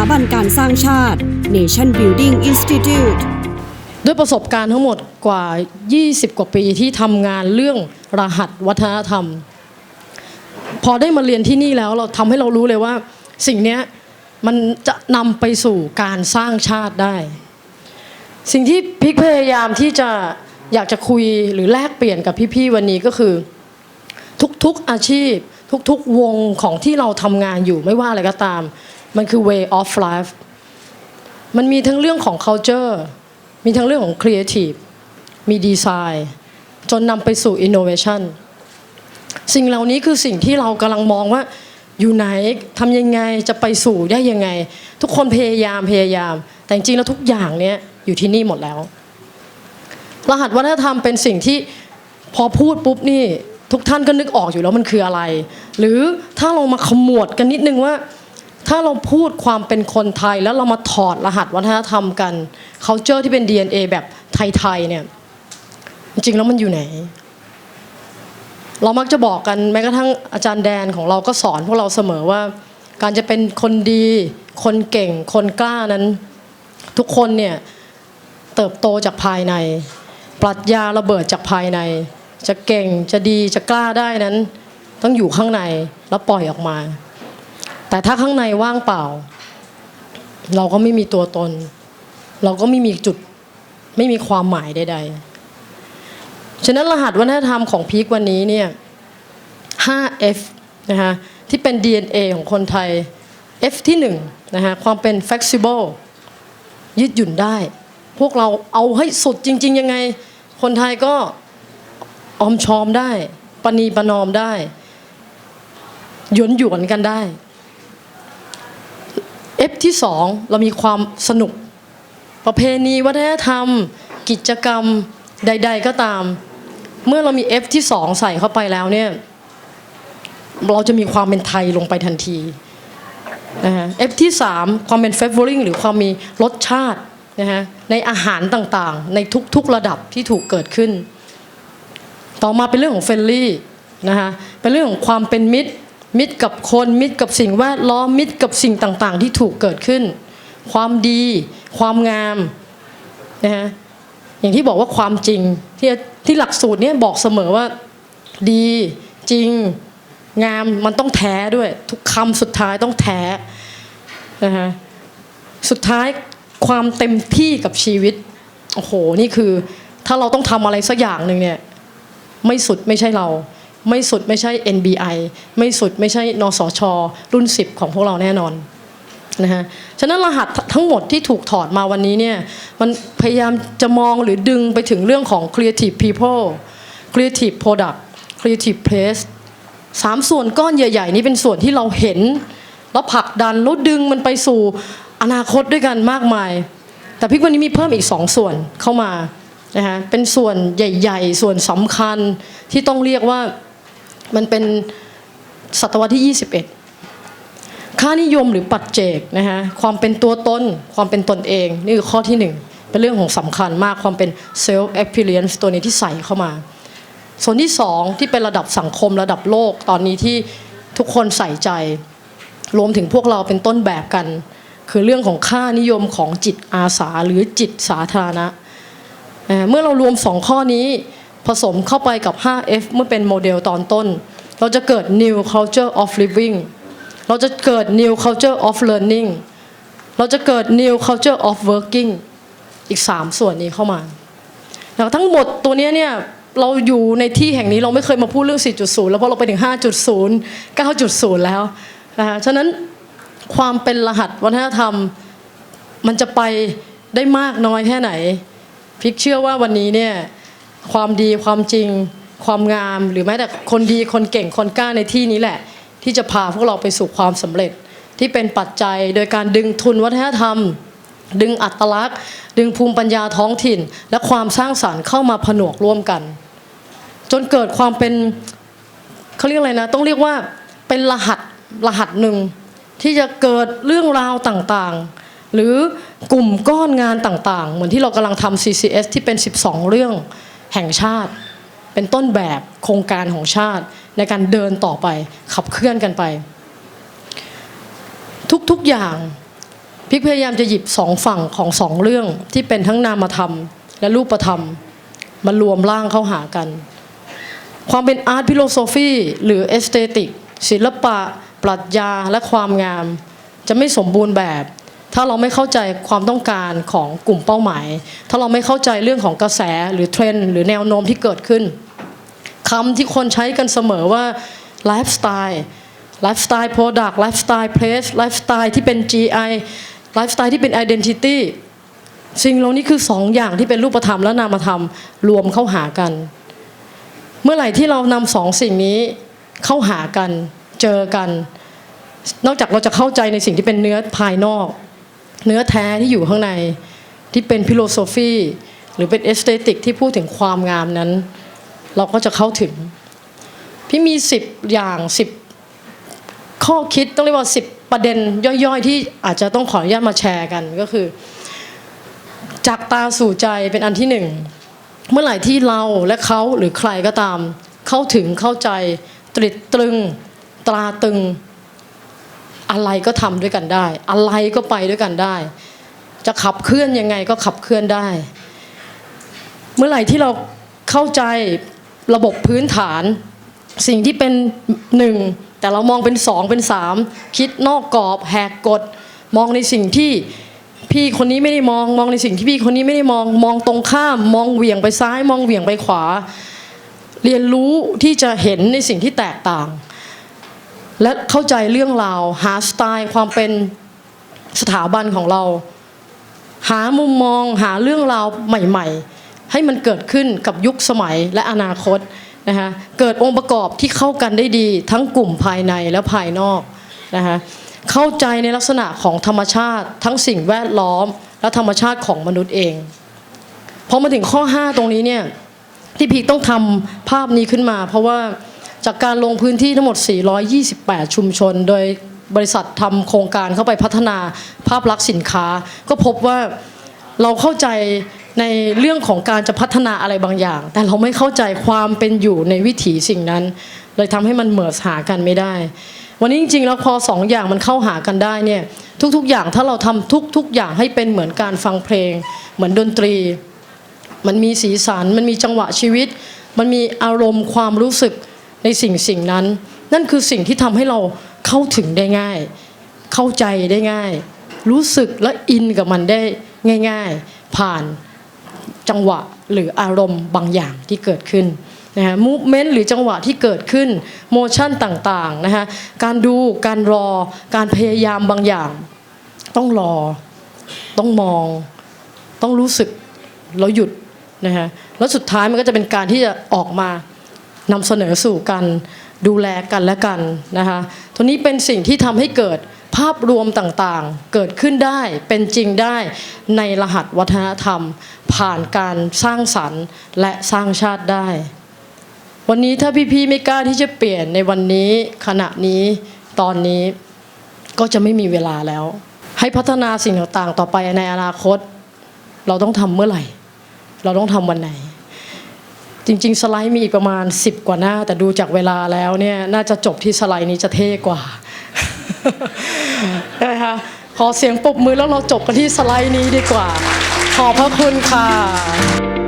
าบันการสร้างชาติ Nation Building Institute ด้วยประสบการณ์ทั้งหมดกว่า 20 กว่าปีที่ทำงานเรื่องรหัสวัฒนธรรม พอได้มาเรียนที่นี่แล้วเราทำให้เรารู้เลยว่า สิ่งนี้มันจะนำไปสู่การสร้างชาติได้ สิ่งที่พิกพยายามที่จะอยากจะคุยหรือแลกเปลี่ยนกับพี่ๆวันนี้ก็คือ ทุกๆอาชีพ ทุกๆวงของที่เราทำงานอยู่ไม่ว่าอะไรก็ตาม มันคือ way of life มันมีทั้งเรื่องของ culture มีทั้งเรื่องของ creative มีดีไซน์จนนำไปสู่ innovation สิ่งเหล่านี้คือสิ่งที่เรากำลังมองว่าอยู่ไหนทำยังไงจะไปสู่ได้ยังไง ทุกคนพยายามพยายาม แต่จริงแล้วทุกอย่างเนี้ยอยู่ที่นี่หมดแล้ว รหัสวัฒนธรรมเป็นสิ่งที่พอพูดปุ๊บนี่ทุกท่านก็นึกออกอยู่แล้วมันคืออะไร หรือถ้าเรามาขมวดกันนิดนึงว่า ถ้าเราพูดความเป็นคนไทยแล้วเรามาถอดรหัสวัฒนธรรมกัน culture ที่เป็น DNA แบบไทยๆเนี่ย จริงๆแล้วมันอยู่ไหน เรามักจะบอกกันแม้กระทั่งอาจารย์แดนของเราก็สอนพวกเราเสมอว่า การจะเป็นคนดี คนเก่ง คนกล้านั้น ทุกคนเนี่ยเติบโตจากภายใน ปรัชญาระเบิดจากภายใน จะเก่งจะดีจะกล้าได้นั้น ต้องอยู่ข้างในแล้วปล่อยออกมา แต่ถ้าข้างในว่างเปล่า เราก็ไม่มีตัวตน เราก็ไม่มีจุดไม่มีความหมายใดๆ ฉะนั้นรหัสวัฒนธรรมของพีควันนี้เนี่ย 5F นะคะที่เป็น DNA ของคนไทย F ที่1นะคะความเป็น flexible ยืดหยุ่นได้ พวกเราเอาให้สุดจริง ๆ ยังไง คนไทยก็ออมชอมได้ ปณีประนอมได้ หยวนหยวนกันได้ F ที่สองเรามีความสนุก ประเพณีวัฒนธรรม กิจกรรมใด ๆ ก็ตาม เมื่อเรามี F ที่สองใส่เข้าไปแล้วเนี่ยเราจะมีความเป็นไทยลงไปทันทีนะฮะ F ที่สามความเป็น favoring หรือความมีรสชาตินะฮะในอาหารต่างๆ ในทุกๆระดับที่ถูกเกิดขึ้น ต่อมาเป็นเรื่องของเฟรนลี่นะคะเป็นเรื่องของความเป็นมิตร มิตรกับคนมิตรกับสิ่งแวดล้อมมิตรกับสิ่งต่างๆ ที่ถูกเกิดขึ้น ความดี ความงามนะฮะอย่างที่บอกว่าความจริงที่ที่หลักสูตรเนี้บอกเสมอว่าดีจริงงามมันต้องแท้ด้วย ทุกคำสุดท้ายต้องแท้นะฮะสุดท้ายความเต็มที่กับชีวิตโอ้โหนี่คือ ถ้าเราต้องทำอะไรสักอย่างหนึ่งเนี่ยไม่สุดไม่ใช่เรา ไม่สุดไม่ใช่ NBI ไม่สุดไม่ใช่นสช รุ่น 10 ของพวกเราแน่นอนนะฮะฉะนั้นรหัสทั้งหมดที่ถูกถอดมาวันนี้เนี่ยมันพยายามจะมองหรือดึงไปถึงเรื่องของ creative people creative product creative place สามส่วนก้อนใหญ่ ๆ นี้เป็นส่วนที่เราเห็น แล้วผลักดันแล้วดึงมันไปสู่อนาคตด้วยกันมากมาย แต่พิกวันนี้มีเพิ่มอีกสองส่วนเข้ามานะฮะเป็นส่วนใหญ่ ๆ ส่วนสำคัญที่ต้องเรียกว่า มันเป็นศตวรรษที่ 21 ค่านิยมหรือปัจเจกนะฮะความเป็นตัวตน ความเป็นตนเอง นี่คือข้อที่หนึ่งเป็นเรื่องของสำคัญมากความเป็น self experience ตัวนี้ที่ใส่เข้ามา ส่วนที่สองที่เป็นระดับสังคมระดับโลกตอนนี้ที่ทุกคนใส่ใจ รวมถึงพวกเราเป็นต้นแบบกัน คือเรื่องของค่านิยมของจิตอาสาหรือจิตสาธารณะเมื่อเรารวมสองข้อนี้ ผสมเข้าไปกับ 5F เมื่อเป็นโมเดลตอนต้น เราจะเกิด new culture of living เราจะเกิด new culture of learning เราจะเกิด new culture of working อีก 3 ส่วนนี้เข้ามาแล้วทั้งหมดตัวนี้เนี่ยเราอยู่ในที่แห่งนี้เราไม่เคยมาพูดเรื่อง 4.0 แล้วเพราะเราไปถึง 5.0 9.0 แล้วนะคะฉะนั้นความเป็นรหัสวัฒนธรรมมันจะไปได้มากน้อยแค่ไหน พิกเชื่อว่าวันนี้เนี่ย ความดีความจริง ความงาม หรือแม้แต่คนดีคนเก่งคนกล้าในที่นี้แหละ ที่จะพาพวกเราไปสู่ความสำเร็จ ที่เป็นปัจจัยโดยการดึงทุนวัฒนธรรม ดึงอัตลักษณ์ ดึงภูมิปัญญาท้องถิ่น และความสร้างสรรค์เข้ามาผนวกร่วมกัน จนเกิดความเป็นเขาเรียกอะไรนะ ต้องเรียกว่าเป็นรหัสรหัสหนึ่งที่จะเกิดเรื่องราวต่างๆ หรือกลุ่มก้อนงานต่างๆ เหมือนที่เรากำลังทำ CCS ที่เป็น 12 เรื่อง แห่งชาติ เป็นต้นแบบโครงการของชาติ ในการเดินต่อไปขับเคลื่อนกันไป ทุกๆอย่างพิกพยายามจะหยิบสองฝั่งของสองเรื่องที่เป็นทั้งนามธรรม และรูปธรรมมารวมร่างเข้าหากัน ความเป็นอาร์ตพิโลโซฟีหรือเอสเตติกศิลปะ ปรัชญาและความงาม จะไม่สมบูรณ์แบบ ถ้าเราไม่เข้าใจความต้องการของกลุ่มเป้าหมาย ถ้าเราไม่เข้าใจเรื่องของกระแสหรือเทรนด์หรือแนวโน้มที่เกิดขึ้นคำที่คนใช้กันเสมอว่าไลฟ์สไตล์ไลฟ์สไตล์โปรดักต์ไลฟ์สไตล์เพลสไลฟ์สไตล์ที่เป็น GI ไลฟ์สไตล์ที่เป็น Identity สิ่งเหล่านี้คือสองอย่างที่เป็นรูปธรรมและนามธรรมรวมเข้าหากัน เมื่อไหร่ที่เรานำสองสิ่งนี้เข้าหากันเจอกัน นอกจากเราจะเข้าใจในสิ่งที่เป็นเนื้อภายนอก เนื้อแท้ที่อยู่ข้างในที่เป็นพิโลโซฟีหรือเป็นเอสเตติกที่พูดถึงความงามนั้น เราก็จะเข้าถึง พี่มีสิบอย่างสิบข้อคิดต้องเรียกว่าสิบประเด็นย่อยๆ ที่อาจจะต้องขออนุญาตมาแชร์กันก็คือ จากตาสู่ใจเป็นอันที่หนึ่งเมื่อไหร่ที่เราและเขาหรือใครก็ตาม เข้าถึงเข้าใจตริดตรึง ตราตึง อะไรก็ทำด้วยกันได้ อะไรก็ไปด้วยกันได้ จะขับเคลื่อนยังไงก็ขับเคลื่อนได้ เมื่อไหร่ที่เราเข้าใจระบบพื้นฐาน สิ่งที่เป็นหนึ่งแต่เรามองเป็นสองเป็นสามคิดนอกกรอบแหกกฎมองในสิ่งที่พี่คนนี้ไม่ได้มองมองในสิ่งที่พี่คนนี้ไม่ได้มองมองตรงข้าม มองเหวี่ยงไปซ้าย มองเหวี่ยงไปขวา เรียนรู้ที่จะเห็นในสิ่งที่แตกต่าง และเข้าใจเรื่องราวหาสไตล์ความเป็นสถาบันของเรา หามุมมองหาเรื่องราวใหม่ ๆ ให้มันเกิดขึ้นกับยุคสมัยและอนาคตนะคะเกิดองค์ประกอบที่เข้ากันได้ดี ทั้งกลุ่มภายในและภายนอกนะคะเข้าใจในลักษณะของธรรมชาติ ทั้งสิ่งแวดล้อม และธรรมชาติของมนุษย์เองพอมาถึงข้อ 5 ตรงนี้เนี่ยที่พีคต้องทำภาพนี้ขึ้นมา เพราะว่า จากการลงพื้นที่ทั้งหมด 428 ชุมชน โดยบริษัททำโครงการเข้าไปพัฒนาภาพลักษณ์สินค้า ก็พบว่าเราเข้าใจในเรื่องของการจะพัฒนาอะไรบางอย่าง แต่เราไม่เข้าใจความเป็นอยู่ในวิถีสิ่งนั้น เลยทำให้มันเหมือหากันไม่ได้ วันนี้จริงๆแล้วพอสองอย่างมันเข้าหากันได้เนี่ยทุกๆอย่างถ้าเราทำทุกๆอย่างให้เป็นเหมือนการฟังเพลง เหมือนดนตรี มันมีสีสัน มันมีจังหวะชีวิต มันมีอารมณ์ความรู้สึก ในสิ่งสิ่งนั้น นั่นคือสิ่งที่ทำให้เราเข้าถึงได้ง่าย เข้าใจได้ง่าย รู้สึกและอินกับมันได้ง่าย ๆ ผ่านจังหวะหรืออารมณ์บางอย่างที่เกิดขึ้นนะฮะมูฟเมนต์หรือจังหวะที่เกิดขึ้นโมชั่นต่างๆนะคะการดูการรอการพยายามบางอย่าง ต้องรอ ต้องมอง ต้องรู้สึกแล้วหยุดนะฮะแล้วสุดท้ายมันก็จะเป็นการที่จะออกมา นำเสนอสู่กันดูแลกันและกันนะคะทีนี้เป็นสิ่งที่ทำให้เกิดภาพรวมต่างๆ เกิดขึ้นได้เป็นจริงได้ในรหัสวัฒนธรรม ผ่านการสร้างสรรค์และสร้างชาติได้ วันนี้ถ้าพี่ๆไม่กล้าที่จะเปลี่ยนในวันนี้ขณะนี้ตอนนี้ก็จะไม่มีเวลาแล้ว ให้พัฒนาสิ่งต่างๆ ต่อไปในอนาคต เราต้องทำเมื่อไหร่ เราต้องทำวันไหน จริง ๆ สไลด์มีอีกประมาณ 10 กว่าหน้า แต่ดูจากเวลาแล้วเนี่ยน่าจะจบที่สไลด์นี้จะเท่กว่านะคะขอเสียงปรบมือแล้วเราจบกันที่สไลด์นี้ดีกว่า ขอบพระคุณค่ะ